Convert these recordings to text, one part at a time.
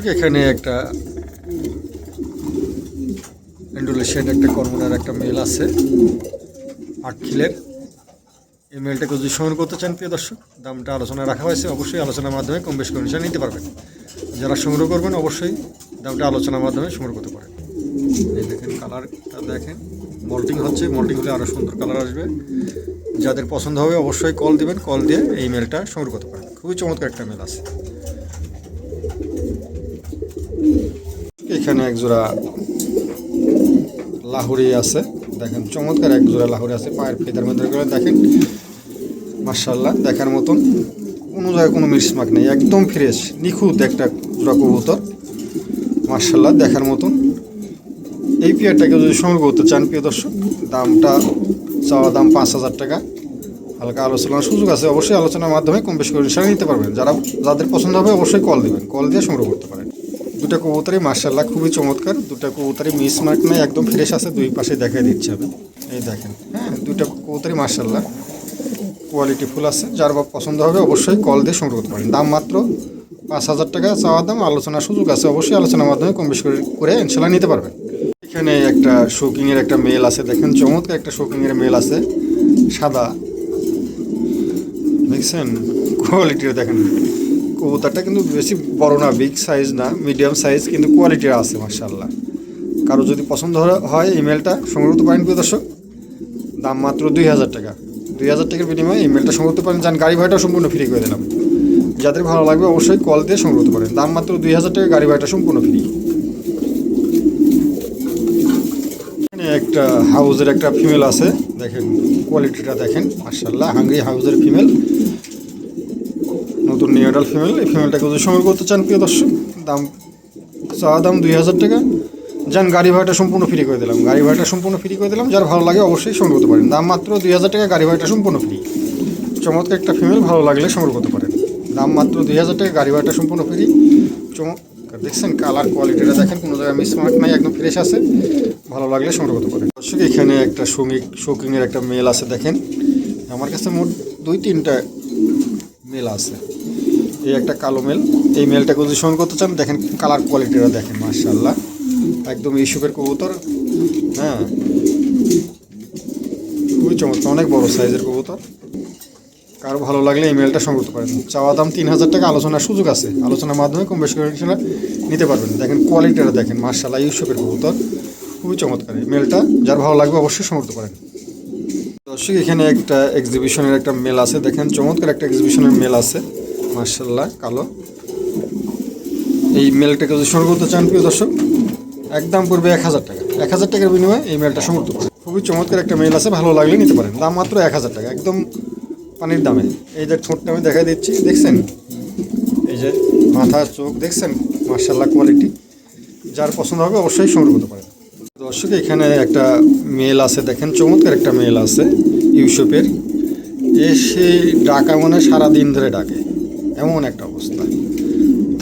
দর্শক, এখানে একটা ইন্ডোনেশিয়ান একটা কর্মনার একটা মেল আছে আট খিলের এই মেলটাকে যদি সংগ্রহ করতে চান, প্রিয় দর্শক, দামটা আলোচনা রাখা হয়েছে, অবশ্যই আলোচনার মাধ্যমে কম বেশ কমিশন নিতে পারবেন। যারা সংগ্রহ করবেন, অবশ্যই দামটা আলোচনার মাধ্যমে সংগ্রহ করতে পারেন। এই দেখেন কালারটা দেখেন, মল্টিং হচ্ছে, মল্টিং হলে আরও সুন্দর কালার আসবে। যাদের পছন্দ হবে, অবশ্যই কল দিবেন, কল দিয়ে এই মেলটা সংগ্রহ করতে পারেন। খুবই চমৎকার একটা মেল আছে। এখানে এক জোড়া লাহুরি আছে। দেখেন, চমৎকার এক জোড়া লাহুরি আছে। পায়ের ফেদার মধ্যে করে দেখেন মার্শাল্লাহ দেখার মতন। কোনো জায়গায় কোনো মিসমার্ক নেই, একদম ফ্রেশ, নিখুঁত একটা জোড়া কবুতর। মার্শাল্লাহ দেখার মতন। এই পেয়ারটাকে যদি সংগ্রহ করতে চান, প্রিয় দর্শক, দামটা, চাওয়া দাম পাঁচ হাজার টাকা। হালকা আলোচনার সুযোগ আছে, অবশ্যই আলোচনার মাধ্যমে কম বেশি করে নিতে পারবেন। যারা, যাদের পছন্দ হবে, অবশ্যই কল দেবেন। কল দিয়ে সংগ্রহ করতে পারেন। দুটা কবুতরই মার্শাল্লাহ খুবই চমৎকার, দুটা কবুতরই মিস মার্ক নেই, একদম ফ্রেশ আছে, দুই পাশে দেখাই দিচ্ছে আমি এই দেখেন হ্যাঁ দুটা কবুতরই মার্শাল্লাহ কোয়ালিটি ফুল আছে, যার বা পছন্দ হবে অবশ্যই কল দিয়ে সংগ্রহ করতে পারেন। দাম মাত্র পাঁচ হাজার টাকা, চাওয়ার দাম আলোচনার সুযোগ আছে, অবশ্যই আলোচনার মাধ্যমে কম বেশি করে ইনশাল্লাহ নিতে পারবেন। এখানে একটা শোকিংয়ের একটা মেল আছে, দেখেন চমৎকার একটা শোকিংয়ের মেল আছে, সাদা। দেখছেন? কোয়ালিটির দেখেন। কবুতরটা কিন্তু বেশি বড় না বিগ সাইজ না মিডিয়াম সাইজ কিন্তু কোয়ালিটির আছে মার্শাল্লাহ কারও যদি পছন্দ হয়- ইমেলটা সংগ্রহ করতে পারেন প্রিয় দর্শক, দাম মাত্র দুই হাজার টাকা। দুই হাজার টাকার বিনিময়ে ইমেলটা সংগ্রহ করতে পারেন যান, গাড়ি ভাড়াটা সম্পূর্ণ ফ্রি করে দিলাম। যাদের ভালো লাগবে অবশ্যই কল দিয়ে সংগ্রহ করতে পারেন দাম মাত্র দুই হাজার টাকা, গাড়ি ভাড়াটা সম্পূর্ণ ফ্রি একটা হাউজের একটা ফিমেল আছে, দেখেন কোয়ালিটিটা দেখেন মার্শাল্লাহ হাঙ্গরি হাউজের ফিমেল নিউডাল ফিমেল এই ফিমেলটাকে যদি সংগ্রহ করতে চান, প্রিয় দর্শক, দাম, চাওয়া দাম দুই হাজার টাকা। যান, গাড়ি ভাড়াটা সম্পূর্ণ ফ্রি করে দিলাম। গাড়ি ভাড়াটা সম্পূর্ণ ফ্রি করে দিলাম। যার ভালো লাগে অবশ্যই সংগ্রহ করতে পারেন। দাম মাত্র দুই হাজার টাকা, গাড়ি ভাড়াটা সম্পূর্ণ ফ্রি চমৎকার একটা ফিমেল ভালো লাগলে সংগ্রহ করতে পারেন। দাম মাত্র দুই হাজার টাকা, গাড়ি ভাড়াটা সম্পূর্ণ ফ্রি চমৎকার, দেখছেন কালার কোয়ালিটিটা দেখেন, কোনো জায়গায় মিসমার্ক নাই, একদম ফ্রেশ আছে। ভালো লাগলে সংগ্রহ করতে পারেন। দর্শক, এখানে একটা সঙ্গী শৌকিংয়ের একটা মেল আছে, দেখেন। আমার কাছে মোট দুই তিনটা মেল আছে। এই একটা কালো মেল। এই মেলটা সংগ্রহ করতে চান, দেখেন কালার কোয়ালিটিটা দেখেন মার্শাল্লাহ একদম ইস্যুপের কবুতর হ্যাঁ। খুবই চমৎকার, অনেক বড় সাইজের কবুতর। কারও ভালো লাগলে এই মেলটা সংগ্রহ করতে পারেন। চাওয়া দাম তিন হাজার টাকা, আলোচনার সুযোগ আছে। আলোচনার মাধ্যমে কম বেশি করে নিতে পারবেন। দেখেন কোয়ালিটিটা দেখেন মার্শাল্লাহ ইউসুফের কবুতর। খুবই চমৎকার এই মেলটা। যার ভালো লাগবে অবশ্যই সংগ্রহ করতে পারেন। দর্শক, এখানে একটা এক্সিবিশনের একটা মেল আছে। দেখেন চমৎকার একটা এক্সিবিশনের মেল আছে। মার্শাল্লাহ কালো। এই মেলটাকে যদি সংগ্রহ করতে চান, প্রিয় দর্শক, একদম পড়বে এক হাজার টাকা। এক হাজার টাকার বিনিময়ে এই মেলটা সংগ্রহ পারেন খুবই চমৎকার একটা মেল আছে, ভালো লাগলে নিতে পারেন। দাম মাত্র এক হাজার টাকা, একদম পানির দামে। এই যে ঠোঁটটা আমি দেখাই দিচ্ছি, দেখছেন? এই যে মাথা, চোখ, দেখছেন? মার্শাল্লাহ কোয়ালিটি যার পছন্দ হবে অবশ্যই সংগ্রহ করতে পারেন। দর্শক, এখানে একটা মেল আছে, দেখেন, চমৎকার একটা মেল আছে, ইউসুফের। এসে ডাকা মানে সারাদিন ধরে ডাকে। এমন একটা অবস্থা।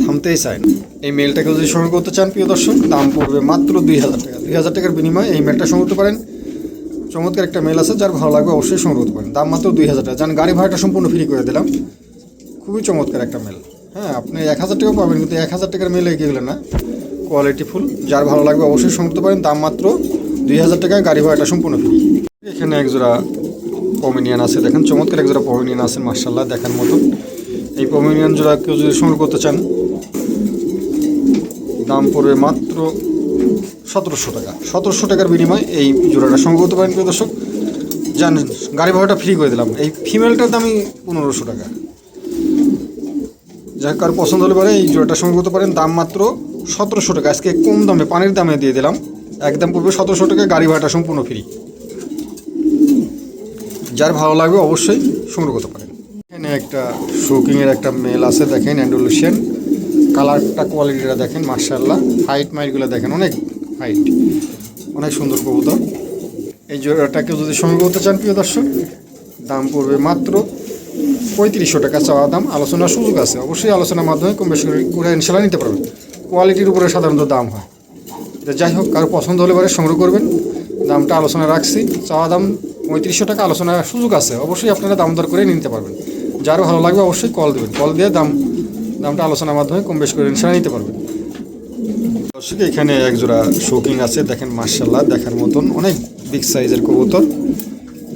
থামতেই চায় না। এই মেলটাকে যদি সংগ্রহ করতে চান, প্রিয় দর্শক, দাম পড়বে মাত্র দুই হাজার টাকা। দুই হাজার টাকার বিনিময়ে এই মেলটা সংগ্রহ করতে পারেন। চমৎকার একটা মেল আছে, যার ভালো লাগবে অবশ্যই সংগ্রহ করতে পারেন। দাম মাত্র দুই হাজার টাকা। যান গাড়ি ভাড়াটা সম্পূর্ণ ফ্রি করে দিলাম। খুবই চমৎকার একটা মেল হ্যাঁ আপনি এক হাজার টাকাও পাবেন, কিন্তু এক হাজার টাকার মেল এগিয়ে গেলে না। কোয়ালিটি ফুল যার ভালো লাগবে অবশ্যই সংগ্রহ করতে পারেন। দাম মাত্র দুই হাজার টাকা, গাড়ি ভাড়াটা সম্পূর্ণ ফ্রি এখানে একজোড়া পমিনিয়ান আছে, দেখেন। চমৎকার একজোড়া পমিনিয়ান আছে মার্শাল্লাহ দেখার মতন এই পমিনিয়ান জোড়া কেউ যদি সংগ্রহ করতে চান, দাম পড়বে মাত্র সতেরোশো টাকা। সতেরোশো টাকার বিনিময়ে এই জোড়াটা সংগ্রহ করতে পারেন দর্শক। জানেন গাড়ি ভাড়াটা ফ্রি করে দিলাম। এই ফিমেলটার দামই পনেরোশো টাকা। যাই কারও পছন্দ হলে পারে এই জোড়াটা সংগ্রহ করতে পারেন। দাম মাত্র সতেরোশো টাকা। আজকে কম দামে, পানির দামে দিয়ে দিলাম। একদম পড়বে সতেরোশো টাকা, গাড়ি ভাড়াটা সম্পূর্ণ ফ্রি যার ভালো লাগবে অবশ্যই সংগ্রহ করতে পারেন। একটা শোকিংয়ের একটা মেল আছে দেখেন অ্যান্ডোলেশিয়ান কালারটা কোয়ালিটিটা দেখেন মার্শাল্লাহ হাইট মাইটগুলো দেখেন, অনেক হাইট অনেক সুন্দর কবুতর। এই জোড়াটাকে যদি সংগ্রহ করতে চান, প্রিয় দর্শক, দাম পড়বে মাত্র পঁয়ত্রিশশো টাকা চাওয়া দাম। আলোচনার সুযোগ আছে। অবশ্যই আলোচনার মাধ্যমে কম বেশি করে- ইনশাল্লাহ নিতে পারবেন। কোয়ালিটির উপরে সাধারণত দাম হয়। যাই হোক, কারও পছন্দ হলে পরে সংগ্রহ করবেন। দামটা আলোচনা রাখছি। চাওয়া দাম পঁয়ত্রিশশো টাকা, আলোচনার সুযোগ আছে। অবশ্যই আপনারা দাম দর করে নিতে পারবেন। যার ভালো লাগবে অবশ্যই কল দেবেন। কল দিয়ে দাম, দামটা আলোচনার মাধ্যমে কম বেশ করে ইনশাল্লাহ নিতে পারবেন। দর্শক, এখানে এক জোড়া শোকিং আছে, দেখেন মার্শাল্লাহ দেখার মতন অনেক বিগ সাইজের কবুতর।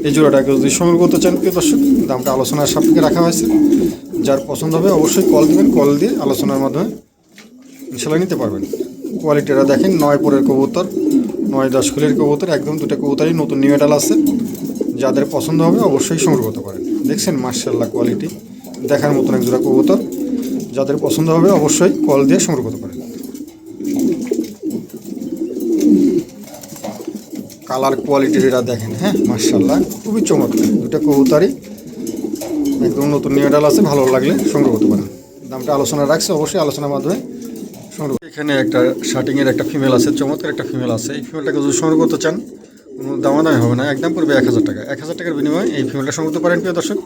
এই জোড়াটাকে যদি সংগ্রহ করতে চান, প্রিয় দর্শক, দামটা আলোচনার সাপেক্ষে রাখা হয়েছে। যার পছন্দ হবে অবশ্যই কল দেবেন কল দিয়ে আলোচনার মাধ্যমে ইনশাল্লাহ নিতে পারবেন। কোয়ালিটিটা দেখেন, নয় পরের কবুতর, নয় দশ খুলের কবুতর, একদম দুটো কবুতরই নতুন নিউ আছে। যাদের পছন্দ হবে অবশ্যই সংগ্রহ করতে পারেন। দেখছেন মার্শাল্লাহ কোয়ালিটি দেখার মতন এক জোড়া কবুতর। যাদের পছন্দ হবে অবশ্যই কল দিয়ে সংগ্রহ করতে পারেন। কালার কোয়ালিটির এটা দেখেন হ্যাঁ মার্শাল্লাহ খুবই চমৎকার। দুটা কবুতরই একদম নতুন নিউ এডাল আছে, ভালো লাগলে সংগ্রহ করতে পারেন। দামটা আলোচনা রাখছে, অবশ্যই আলোচনার মাধ্যমে সংগ্রহ এখানে একটা শার্টিংয়ের একটা ফিমেল আছে, চমৎকার একটা ফিমেল আছে। এই ফিমেলটাকে যদি সংগ্রহ করতে চান কোনো দামাদামি হবে না, একদম পড়বে এক হাজার টাকা। এক হাজার টাকার বিনিময়ে এই ফিমেলটা সংগ্রহ করতে পারেন, প্রিয় দর্শক।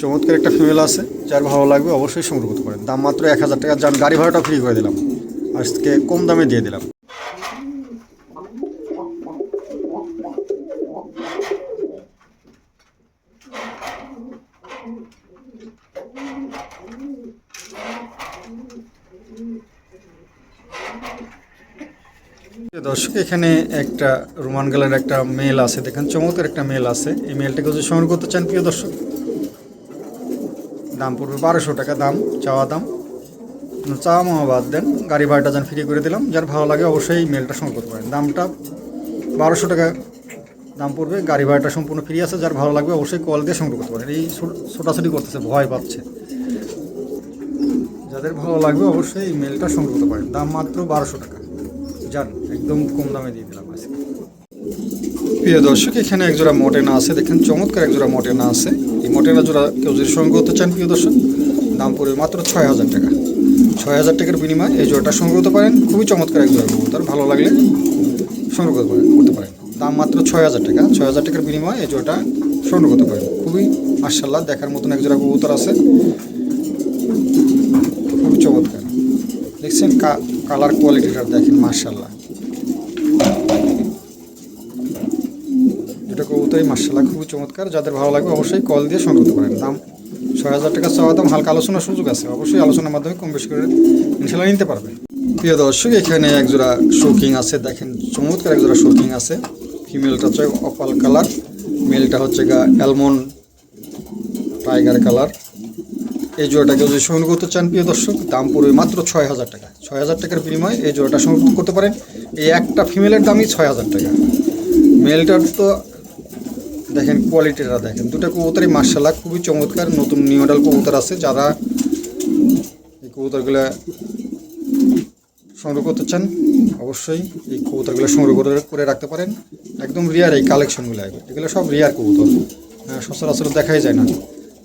চমৎকার একটা ফিমেল আছে, যার ভালো লাগবে অবশ্যই সংগ্রহ করতে পারেন। দাম মাত্র এক হাজার টাকা যান গাড়ি ভাড়াটা ফ্রি করে দিলাম। আজকে কম দামে দিয়ে দিলাম। দর্শক, এখানে একটা রোমান গালের একটা মেল আছে, দেখেন চমৎকার একটা মেল আছে। এই মেলটাকে যদি সংগ্রহ করতে চান, প্রিয় দর্শক, দাম পড়বে বারোশো টাকা দাম, চাওয়া দাম। চাওয়া মামা বাদ দেন, গাড়ি ভাড়াটা যান ফ্রি করে দিলাম। যার ভালো লাগে অবশ্যই মেলটা সংগ্রহ করতে পারেন। দামটা বারোশো টাকা দাম পড়বে, গাড়ি ভাড়াটা সম্পূর্ণ ফ্রি আছে। যার ভালো লাগবে অবশ্যই কল দিয়ে সংগ্রহ করতে পারেন। এই ছোটাছুটি করতেছে, ভয় পাচ্ছে। যাদের ভালো লাগবে অবশ্যই এই মেলটা সংগ্রহ করতে পারেন। দাম মাত্র বারোশো টাকা। যান একদম কম দামে দিয়ে দিলাম আজকে। প্রিয় দর্শক, এখানে এক জোড়া মটেনা আছে। দেখেন, চমৎকার এক জোড়া মটেনা আছে। এই মটেনা জোড়া কেউ যদি সংগ্রহ করতে চান, প্রিয় দর্শক, দাম পড়বে মাত্র ছয় হাজার টাকা। ছয় হাজার টাকার বিনিময়ে এই জোড়াটা সংগ্রহ করতে পারেন। খুবই চমৎকার এক জোড়া কবুতর ভালো লাগলে সংগ্রহ করতে পারেন দাম মাত্র ছয় হাজার টাকা। ছয় হাজার টাকার বিনিময়ে এই জোড়াটা সংগ্রহ করতে পারেন। খুবই মার্শাল্লাহ দেখার মতন এক জোড়া কবুতর আছে। খুবই চমৎকার। দেখছেন কালার কোয়ালিটিটা দেখেন মার্শাল্লাহ দুটো কবুতরই মার্শাল্লাহ খুবই চমৎকার। যাদের ভালো লাগবে অবশ্যই কল দিয়ে সংগ্রহ করেন দাম ছয় হাজার টাকা চাওয়া, দাম হালকা আলোচনার সুযোগ আছে। অবশ্যই আলোচনার মাধ্যমে কম বেশি করে ইনশাল্লাহ নিতে পারবে। প্রিয় দর্শক, এখানে একজোড়া শৌকিং আছে। দেখেন চমৎকার একজোড়া শৌকিং আছে। ফিমেলটা হচ্ছে অপাল কালার মেলটা হচ্ছে গা অ্যালমন্ড টাইগার কালার এই জোড়াটাকে যদি সংগ্রহ করতে চান প্রিয় দর্শক দাম পড়বে মাত্র ছয় হাজার টাকা। ছয় হাজার টাকার বিনিময়ে এই জোড়াটা সংগ্রহ করতে পারেন। এই একটা ফিমেলের দামই ছয় হাজার টাকা। মেলটার তো দেখেন কোয়ালিটিটা দেখেন। দুটো কবুতরই মার্শাল্লাহ খুবই চমৎকার নতুন নিউ মডেল কবুতর আছে। যারা এই কবুতরগুলো সংগ্রহ করতে চান অবশ্যই এই কবুতরগুলো সংগ্রহ করে করে রাখতে পারেন। একদম রিয়ার এই কালেকশনগুলো এগুলো সব রিয়ার কবুতর। হ্যাঁ, সচরাচর দেখাই যায় না।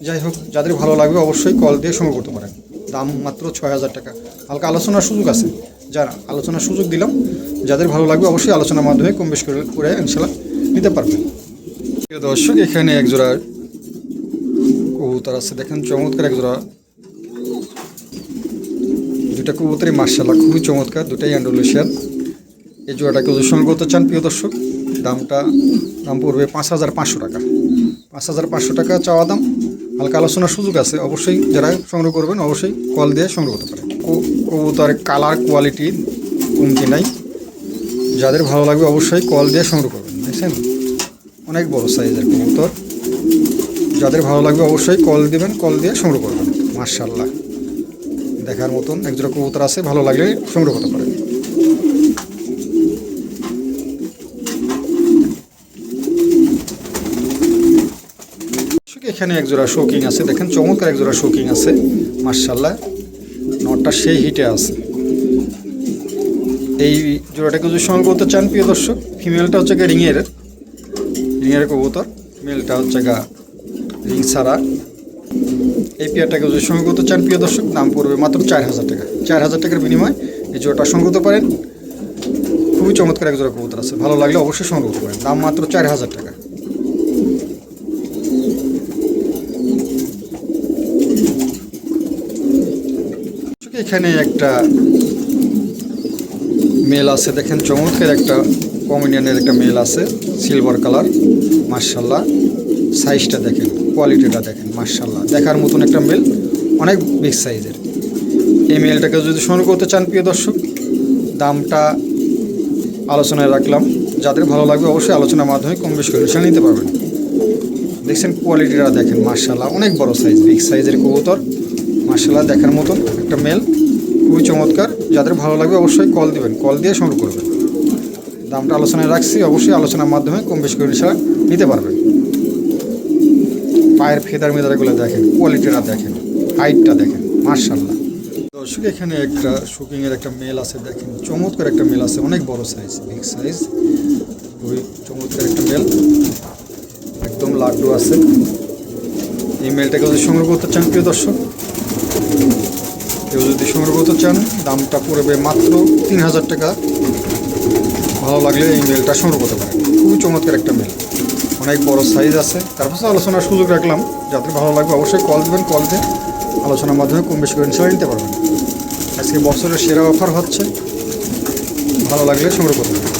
যাই হোক, যাদের ভালো লাগবে অবশ্যই কল দিয়ে সংগ্রহ করতে পারেন। দাম মাত্র ছয় হাজার টাকা। হালকা আলোচনার সুযোগ আছে। যারা আলোচনার সুযোগ দিলাম, যাদের ভালো লাগবে অবশ্যই আলোচনার মাধ্যমে কম বেশি করে ইনশাল্লাহ নিতে পারবেন। দর্শক, এখানে এক জোড়া কবুতর আছে। দেখেন, চমৎকার এক জোড়া। দুটা কবুতরই মার্শাল্লাহ খুবই চমৎকার। দুটাই অ্যান্ডোলেশিয়ান এই জোড়াটাকে সংগ্রহ করতে চান, প্রিয় দর্শক, দামটা, দাম পড়বে পাঁচ হাজার পাঁচশো টাকা। পাঁচ হাজার পাঁচশো টাকা চাওয়া দাম। হালকা আলোচনার সুযোগ আছে, অবশ্যই যারা সংগ্রহ করবেন, অবশ্যই কল দিয়ে সংগ্রহ করতে পারেন। কবুতরের কালার কোয়ালিটি কমতি নাই। যাদের ভালো লাগবে, অবশ্যই কল দিয়ে সংগ্রহ করবেন, দেখছেন? অনেক বড় সাইজের কবুতর। যাদের ভালো লাগবে, অবশ্যই কল দিবেন, কল দিয়ে সংগ্রহ করবেন মার্শাল্লাহ দেখার মতন একজোড়া কবুতর আছে, ভালো লাগলে সংগ্রহ করতে পারেন দর্শক, এখানে একজোড়া শৌকিং আছে। দেখেন চমৎকার একজোড়া শৌকিং আছে। মার্শাল্লাহ নটটা সেই হিটে আছে। এই জোড়াটাকে যদি সংগ্রহ করতে চান, প্রিয় দর্শক, ফিমেলটা হচ্ছে গা রিংয়ের। রিংয়ের কবুতর, মেলটা হচ্ছে গা রিং ছাড়া। এই পেয়ারটাকে যদি সংগ্রহ করতে চান, প্রিয় দর্শক, দাম পড়বে মাত্র চার হাজার টাকা। চার হাজার টাকার বিনিময়ে এই জোড়াটা সংগ্রহ করতে পারেন। খুবই চমৎকার এক জোড়া কবুতর আছে। ভালো লাগলে অবশ্যই সংগ্রহ করতে পারেন। দাম মাত্র চার হাজার টাকা। এখানে একটা মেল আছে। দেখেন চমৎকার একটা কমেডিয়ানের একটা মেল আছে সিলভার কালার মার্শাল্লাহ সাইজটা দেখেন কোয়ালিটিটা দেখেন মার্শাল্লাহ দেখার মতন একটা মেল, অনেক বিগ সাইজের এই মেলটাকে যদি সংগ্রহ করতে চান, প্রিয় দর্শক, দামটা আলোচনায় রাখলাম। যাদের ভালো লাগবে অবশ্যই আলোচনার মাধ্যমে কম বেশি করে নিতে পারবেন। দেখছেন কোয়ালিটিটা দেখেন মার্শাল্লাহ অনেক বড় সাইজ বিগ সাইজের কবুতর। মার্শাল্লাহ দেখার মতন একটা মেল খুবই চমৎকার। যাদের ভালো লাগবে অবশ্যই কল দিবেন। কল দিয়ে সংগ্রহ করবেন। দামটা আলোচনায় রাখছি। অবশ্যই আলোচনার মাধ্যমে কম বেশি করে সেটা নিতে পারবেন। পায়ের ফেদার মেদারগুলো দেখেন কোয়ালিটিটা দেখেন হাইটটা দেখেন মার্শাল্লাহ দর্শক, এখানে একটা শুকিংয়ের একটা মেল আছে, দেখেন। চমৎকার একটা মেল আছে, অনেক বড় সাইজ বিগ সাইজ খুবই চমৎকার একটা মেল একদম লাড্ডু আছে। এই মেলটাকে যদি সংগ্রহ করতে চান, প্রিয় দর্শক কেউ যদি সংগ্রহ করতে চান, দামটা পড়বে মাত্র তিন হাজার টাকা। ভালো লাগলে এই মেলটা সংগ্রহ করতে পারেন। খুবই চমৎকার একটা মেল অনেক বড় সাইজ আছে। তারপর আলোচনার সুযোগ রাখলাম। যাদের ভালো লাগবে অবশ্যই কল দেবেন কল দিয়ে আলোচনার মাধ্যমে কম বেশি করে ইনশাল্লাহ নিতে পারবেন। আজকে বছরের সেরা অফার হচ্ছে। ভালো লাগলে সংগ্রহ করতে পারেন।